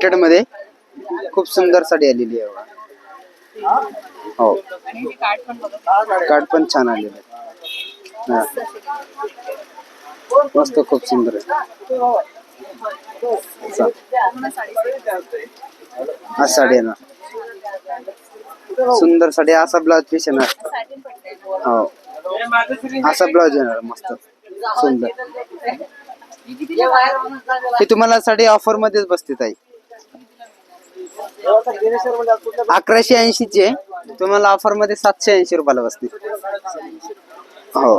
प्रिंटेडमध्ये खूप सुंदर साडी आलेली आहे हो. कार्ड पण छान आलेलं आहे. हा. मस्त खूप सुंदर आहे. साडी हा साडी येणार सुंदर साडी असा ब्लाउज पीस येणार. हो. असा ब्लाउज येणार मस्त. सुंदर. ही तुम्हाला साडी ऑफर मध्येच बसते ताई. अकराशे ऐंशी चे आहे तुम्हाला ऑफरमध्ये सातशे ऐंशी रुपयाला बसते हो.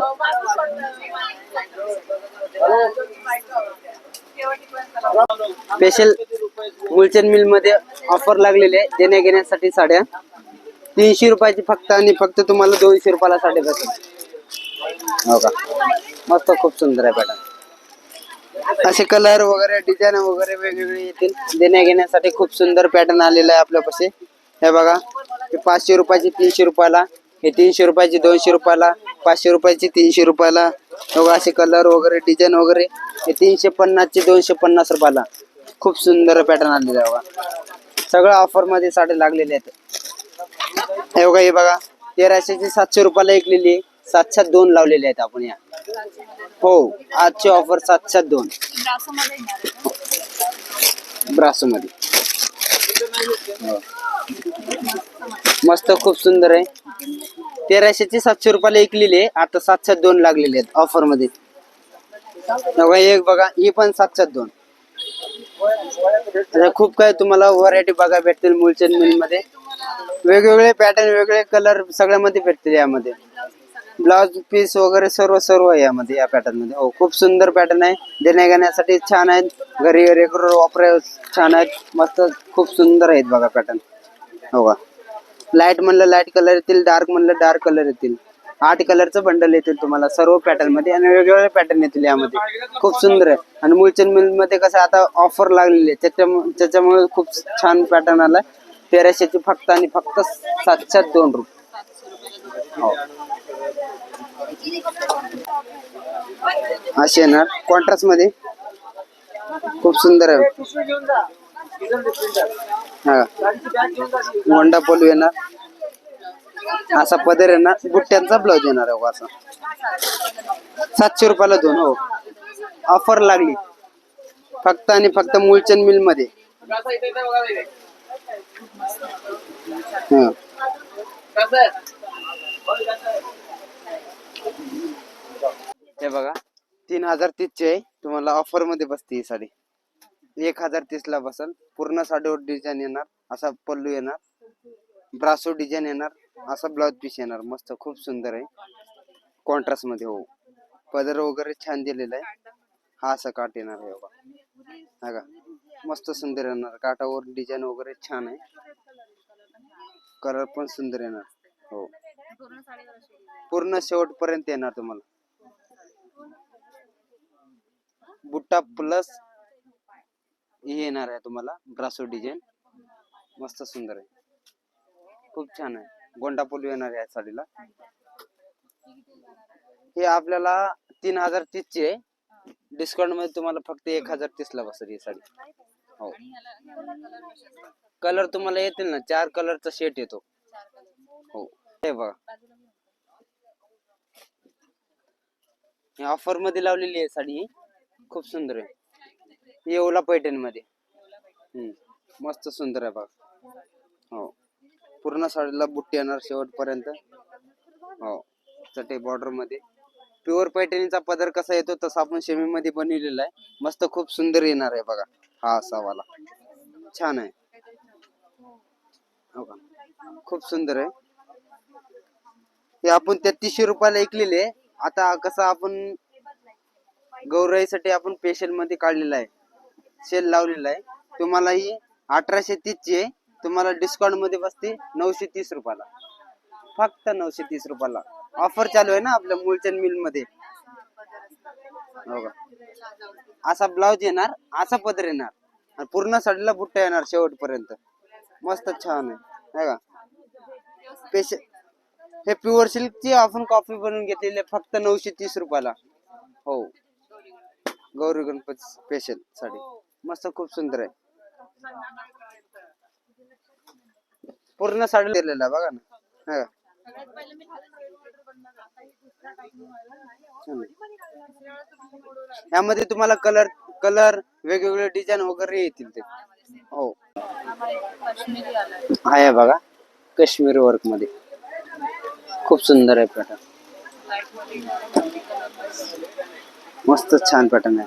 स्पेशल मुलचंद मिलमध्ये ऑफर लागलेले आहे. देण्या घेण्यासाठी साड्या. तीनशे रुपयाची फक्त आणि फक्त तुम्हाला दोनशे रुपयाला साडे भेटेल. हो का? मस्त खूप सुंदर आहे पॅटर्न असे कलर वगैरे डिझाईन वगैरे वेगवेगळे येतील. देण्या घेण्यासाठी खूप सुंदर पॅटर्न आलेला आहे आपल्यापाशी. हे बघा पाचशे रुपयाची तीनशे रुपयाला. हे तीनशे रुपयाची दोनशे रुपयाला. पाचशे रुपयाची तीनशे रुपयाला. बघा असे कलर वगैरे डिझाईन वगैरे. हे तीनशे पन्नासचे दोनशे पन्नास रुपयाला. खूप सुंदर पॅटर्न आलेला आहे बघा. सगळं ऑफरमध्ये साड्या साडे लागलेले आहेत. हे बघा हे बघा. तेराशेची सातशे रुपयाला ऐकलेली आहे सातशे दोन लावलेले आहेत आपण या. हो आजची ऑफर सातशे दोन. ब्रासो मध्ये हो. मस्त खूप सुंदर आहे. तेराशेचे सातशे रुपयाला ऐकलेली आहे आता सातशे दोन लागलेले आहेत ऑफरमध्ये एक बघा ही पण सातशे दोन. खूप काय तुम्हाला व्हरायटी बघा भेटतील मुलचंद मिलमध्ये वेगवेगळे पॅटर्न वेगळे कलर सगळ्यामध्ये भेटतील यामध्ये. ब्लाउज पीस वगैरे सर्व सर्व आहे यामध्ये या पॅटर्नमध्ये. हो खूप सुंदर पॅटर्न आहे. देण्या घेण्यासाठी छान आहेत. घरी रेग्युलर वापर छान आहेत. मस्त खूप सुंदर आहेत बघा पॅटर्न हो का? लाइट म्हणलं लाइट कलर येतील. डार्क म्हणलं डार्क कलर येतील. आठ कलरचं बंडल येतील तुम्हाला सर्व पॅटर्नमध्ये आणि वेगवेगळे पॅटर्न येतील यामध्ये. खूप सुंदर आहे. आणि मुलचंद मिलमध्ये कसं आता ऑफर लागलेली आहे. त्याच्यामुळे त्याच्यामुळे खूप छान पॅटर्न आलाय. तेराशेची फक्त आणि फक्त सातशे दोन रुपये. हो. असे येणार कॉन्ट्रास्टमध्ये. खूप सुंदर आहे. हा. वंडा पोलू येणार असा पदर येणार बुट्ट्यांचा ब्लाऊज येणार आहे हो असा. सातशे रुपयाला दोन हो. ऑफर लागली. फक्त आणि फक्त मुलचंद मिलमध्ये. हा. हे बघा तीन हजार तीसची आहे. तुम्हाला ऑफरमध्ये बसते ही साडी. एक हजार तीस ला बसल. पूर्ण साडीवर डिझाईन येणार असा पल्लू येणार. ब्रासो डिझाईन येणार असा ब्लाउज पीस येणार. मस्त खूप सुंदर आहे. कॉन्ट्रास्टमध्ये हो. पदर वगैरे छान दिलेला आहे. हा असा काट येणार आहे बघा. हा का? मस्त सुंदर येणार. काटावर डिझाईन वगैरे छान आहे. कलर पण सुंदर येणार. हो. पूर्ण पूर्ण शेवटपर्यंत येणार तुम्हाला. बुट्टा प्लस हे येणार आहे तुम्हाला ब्रासो डिझाईन. मस्त सुंदर आहे. खूप छान आहे. गोंडा पोलू येणार आहे साडीला. हे आपल्याला तीन हजार तीस ची आहे. डिस्काउंटमध्ये तुम्हाला फक्त एक हजार तीस ला बसेल ही साडी. हो. कलर तुम्हाला येतील ना चार कलरचा शेट येतो. हो. हे बघा. ऑफरमध्ये लावलेली आहे साडी खूप सुंदर आहे. येवला पैठणमध्ये हम्म. मस्त सुंदर आहे बघा. हो. पूर्ण साडीला बुट्टी येणार शेवटपर्यंत. हो. चटे बॉर्डरमध्ये प्युअर पैठणीचा पदर कसा येतो तसा आपण शेमी मध्ये बनवलेला आहे. मस्त खूप सुंदर येणार आहे बघा. हा असा वाला. छान आहे. हो का? खूप सुंदर आहे. हे आपण तेहतीसशे रुपयाला ऐकलेले आता कसं आपण गौराईसाठी आपण पेशलमध्ये काढलेला आहे. सेल लावलेला आहे. तुम्हाला ही अठराशे तीस ची आहे. तुम्हाला डिस्काउंटमध्ये बसते नऊशे तीस रुपयाला. फक्त नऊशे तीस रुपयाला. ऑफर चालू आहे ना आपल्या मुलचंद मिलमध्ये. हो का? असा ब्लाउज येणार असा पदर येणार. आणि पूर्ण साडीला बुट्टा येणार शेवटपर्यंत. मस्त छान आहे. का? पेश हे प्युअर सिल्कची आपण कॉफी बनवून घेतलेली आहे फक्त नऊशे तीस रुपयाला. हो. गौरी गणपती स्पेशल साडी. मस्त खूप सुंदर आहे. पूर्ण साडी दिलेला बघा ना. हा. यामध्ये तुम्हाला कलर कलर वेगवेगळे डिझाईन वगैरे येतील ते. हो. आहे बघा काश्मीर वर्कमध्ये. खूप सुंदर आहे पॅटर्न मस्त छान पॅटर्न हा.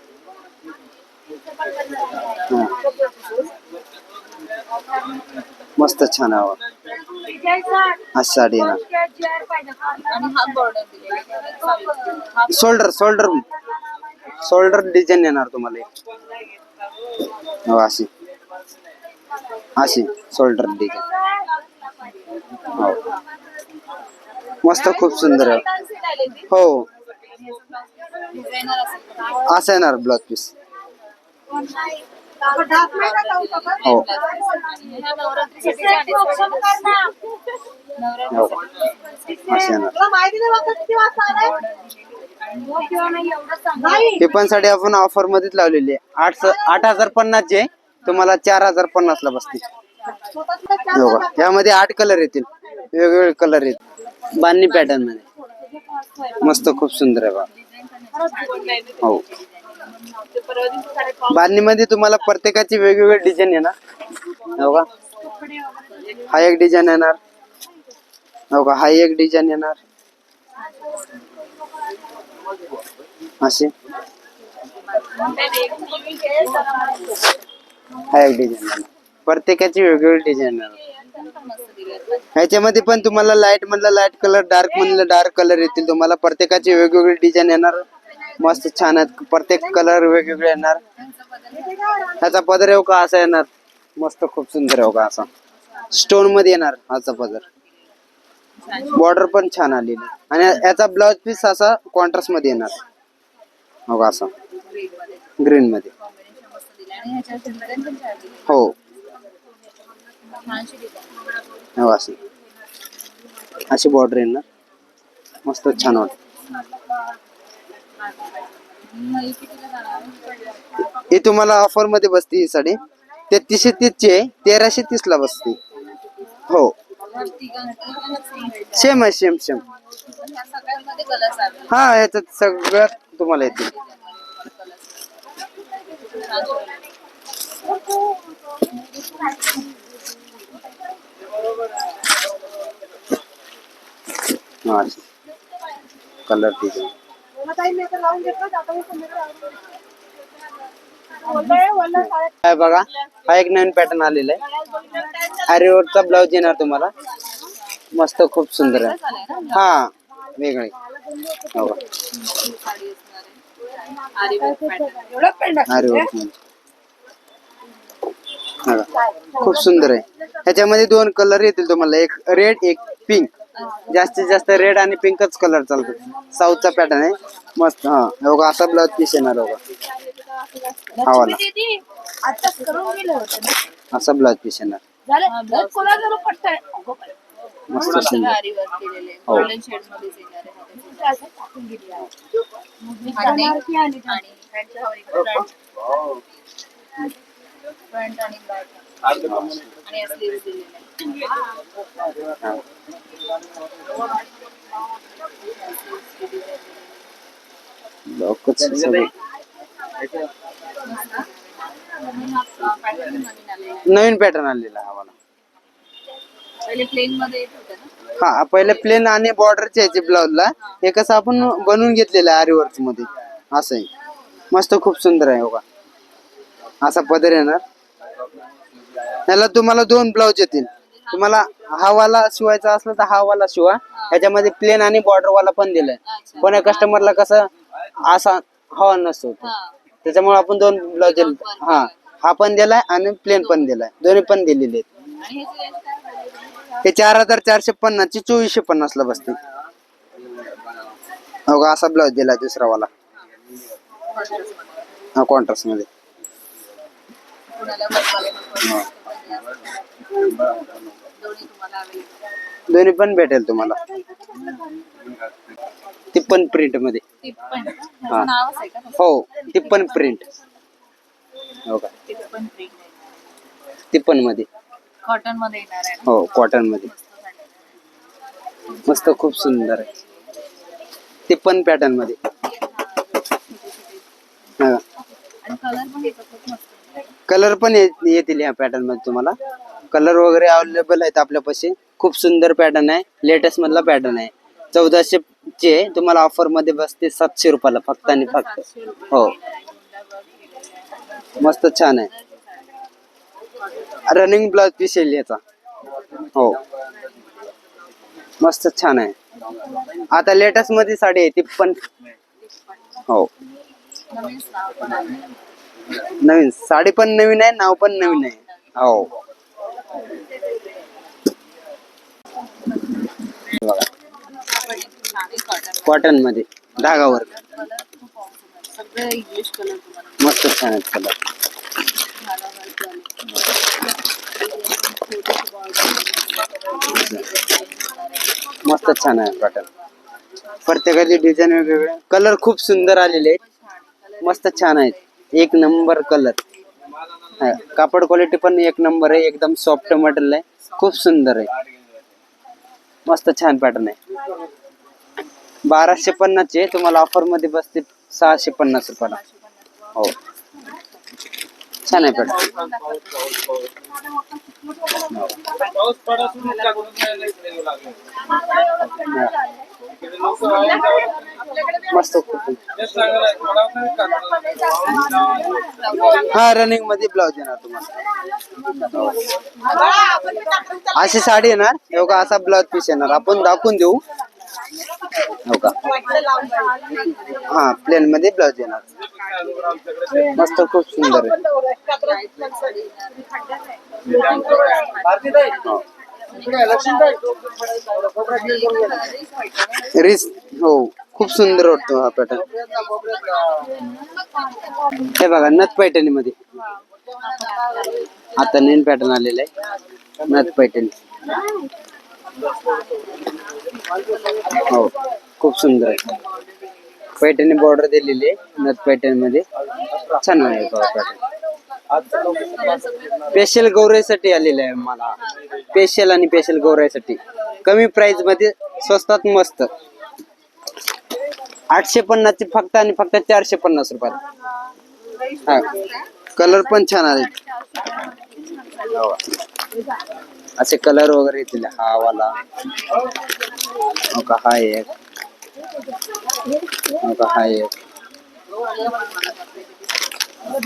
मस्त छान. आज साडी येणार शोल्डर शोल्डर शोल्डर डिझाईन येणार तुम्हाला. हो, अशी. अशी शोल्डर डिझाईन हो. मस्त, खूप सुंदर हो. असेल असं येणार ब्लाउज पीस हो. हो. असं येणार. हे पण साडी आपण ऑफर मध्येच लावलेली आहे. आठ आठ हजार पन्नास चे तुम्हाला चार हजार पन्नास ला बसतील. हो का? यामध्ये आठ कलर येतील. वेगवेगळे कलर येतील. बांधणी पॅटर्नमध्ये. मस्त खूप सुंदर आहे बा. हो. बांधणीमध्ये तुम्हाला प्रत्येकाची वेगवेगळी डिझाईन हो येणार हो का? हा एक डिझाईन येणार. हो का? हा एक डिझाईन येणार. असे. हा एक डिझाईन येणार. प्रत्येकाची वेगवेगळी डिझाईन येणार. ह्याच्यामध्ये पण तुम्हाला लाइट मधला लाइट कलर डार्क मधला डार्क कलर येतील तुम्हाला. प्रत्येकाची वेगवेगळी डिझाईन येणार. मस्त छान आहेत. प्रत्येक कलर वेगवेगळे येणार. ह्याचा पदर येऊ हो का? असा येणार. मस्त खूप सुंदर येऊ हो का असा. स्टोनमध्ये येणार हाचा पदर. बॉर्डर पण छान आलेली. आणि याचा ब्लाउज पीस असा कॉन्ट्रास्टमध्ये येणार. हो का असा. ग्रीन मध्ये. हो. हो असं. अशी बॉर्डर येणार. मस्त छान वाटत. ही तुम्हाला ऑफरमध्ये बसते ही साडी. तेहतीसशे तीसची आहे तेराशे तीस ला बसते. हो. सेम आहे सेम सेम हा ह्याच्यात सगळ्यात तुम्हाला येते कलर डिझाईन काय बघा हा एक नवीन पॅटर्न आलेला आहे. आरीवरचा ब्लाउज येणार तुम्हाला. मस्त खूप सुंदर आहे. हा वेगळे. हो. म्हणजे. खूप सुंदर आहे. ह्याच्यामध्ये दोन कलर येतील तुम्हाला. एक रेड एक पिंक जास्तीत जास्त रेड आणि पिंकच कलर चालतात साऊथचा पॅटर्न आहे मस्त हा हो का असा ब्लाउज पीस येणार हो का हा वाला असा ब्लाउज पीस येणार मस्त हो. फ्रंट आणि बॅक आणि स्लीव्ह हा. नवीन पॅटर्न आलेला हा वाला पहिले प्लेन मध्ये येत होते ना? हा पहिले प्लेन आणि बॉर्डरचे यायचे ब्लाउजला हे कसं आपण बनवून घेतलेलं आहे आरीवर्कमध्ये असं आहे. मस्त खूप सुंदर आहे बघा असा पदर येणार याला तुम्हाला दोन ब्लाउज येतील. तुम्हाला हा वाला शिवायचा असला तर हा वाला शिवा. ह्याच्यामध्ये प्लेन आणि बॉर्डर वाला पण दिलाय. कोण्या कस्टमरला कसं असा हवा नसतो. तो. त्याच्यामुळे आपण दोन ब्लाउज हा. हा पण दिलाय आणि प्लेन पण दिलाय. दोन्ही पण दिलेले आहेत? हे चार हजार चारशे पन्नास ची चोवीसशे पन्नास ला बसते. हो असा ब्लाउज दिला दुसरा वाला हा कॉन्ट्रास्टमध्ये. दोन्ही पण भेटेल तुम्हाला. ती प्रिंट हो, हो मध्ये. हो. ती प्रिंट हो का? टिप्पण तिप्पनमध्ये. कॉटनमध्ये हो कॉटनमध्ये. मस्त खूप सुंदर आहे. तिप्पन पॅटर्नमध्ये. हा. कलर पण ये- येतील ह्या पॅटर्नमध्ये तुम्हाला. कलर वगैरे अवेलेबल आहेत आपल्यापाशी. खूप सुंदर पॅटर्न आहे. लेटेस्ट मधला पॅटर्न आहे. चौदाशे चे तुम्हाला ऑफरमध्ये बसते सातशे रुपयाला फक्त आणि फक्त. हो. मस्त छान आहे. रनिंग ब्लाउज पीस येईल याचा. हो. मस्त छान आहे. आता लेटेस्टमध्ये साडी आहे ती पण. हो. नवीन साडी पण नवीन आहे नाव पण नवीन आहे. हो. बघा कॉटनमध्ये धागावर मस्त छान आहेत कलर. मस्त छान आहे कॉटन प्रत्येकाची डिझाईन वेगवेगळे. कलर खूप सुंदर आलेले आहेत. मस्त छान आहेत. एक नंबर कलर कापड क्वालिटी पण एक नंबर आहे एकदम सॉफ्ट मटेरियल आहे खूप सुंदर आहे. मस्त छान पॅटर्न आहे. बाराशे पन्नासचे तुम्हाला ऑफरमध्ये बसते सहाशे पन्नास रुपयाला. हो. छान आहे पॅटर्न पडत मस्त हा रनिंगमध्ये ब्लाउज येणार तुम्हाला. अशी साडी येणार. हो का असा ब्लाउज पीस येणार. आपण दाखवून देऊ. हो का हा प्लेन मध्ये ब्लाउज येणार मस्त खूप सुंदर आहे. हो. रिस हो खूप सुंदर वाटतो हा पॅटर्न. हे बघा नथ पैठणी मध्ये आता नवीन पॅटर्न आलेला आहे. नथ पैठणी. हो खूप सुंदर आहे. पैठणी बॉर्डर दिलेली आहे नथ पैठणी मध्ये छान आहे स्पेशल गौराईसाठी आलेलं आहे मला. स्पेशल आणि स्पेशल गौराईसाठी कमी प्राइसमध्ये स्वस्तात मस्त. आठशे पन्नासची फक्त आणि फक्त चारशे पन्नास रुपयात हा. कलर पण छान आहे. असे कलर वगैरे येतील हा वाला. हो हा एक. हो का हा एक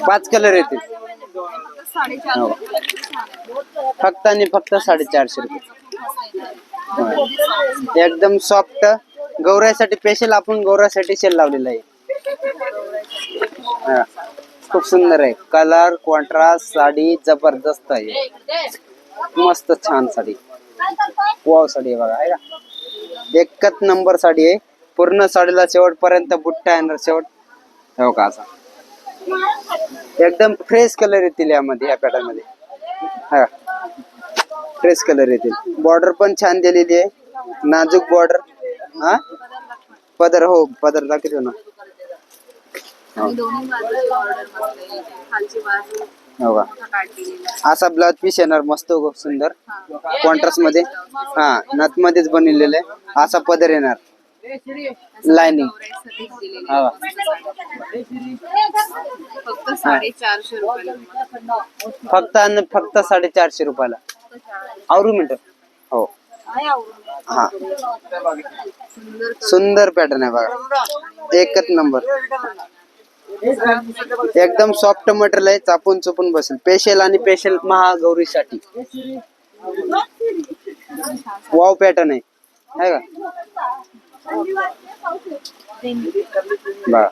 पाच कलर येतील हो. फक्त आणि फक्त साडेचारशे रुपये. होय. एकदम सॉफ्ट गौरासाठी स्पेशल आपण गौरासाठी सेल लावलेला आहे. हा. खूप सुंदर आहे. कलर कॉन्ट्रास्ट साडी जबरदस्त आहे. मस्त छान साडी. वाव साडी आहे बघा. आहे का? एकच नंबर साडी आहे. पूर्ण साडीला शेवटपर्यंत बुट्टा येणार शेवट. हो का असा? एकदम फ्रेश कलर येतील यामध्ये या पॅटर्नमध्ये. हा. फ्रेश कलर येतील. बॉर्डर पण छान दिलेली आहे. नाजूक बॉर्डर हा? पदर हो पदर दाखवतो ना. हो. हो का? असा ब्लाउज पीस येणार मस्त खूप सुंदर. कॉन्ट्रास्टमध्ये. हा नथ मध्येच बनवलेलं आहे. असा पदर येणार. दिलेली हा. फक्त साडेचारशे रुपयाला. तुम्हाला. फक्त आणि फक्त साडेचारशे रुपयाला. आवरू मिनिट. हो. हा. सुंदर पॅटर्न आहे बघा. एकच नंबर. एकदम सॉफ्ट मटेरियल आहे चापून चुपून बसेल. स्पेशल आणि स्पेशल महागौरीसाठी. वाव पॅटर्न आहे. आहे का? बघा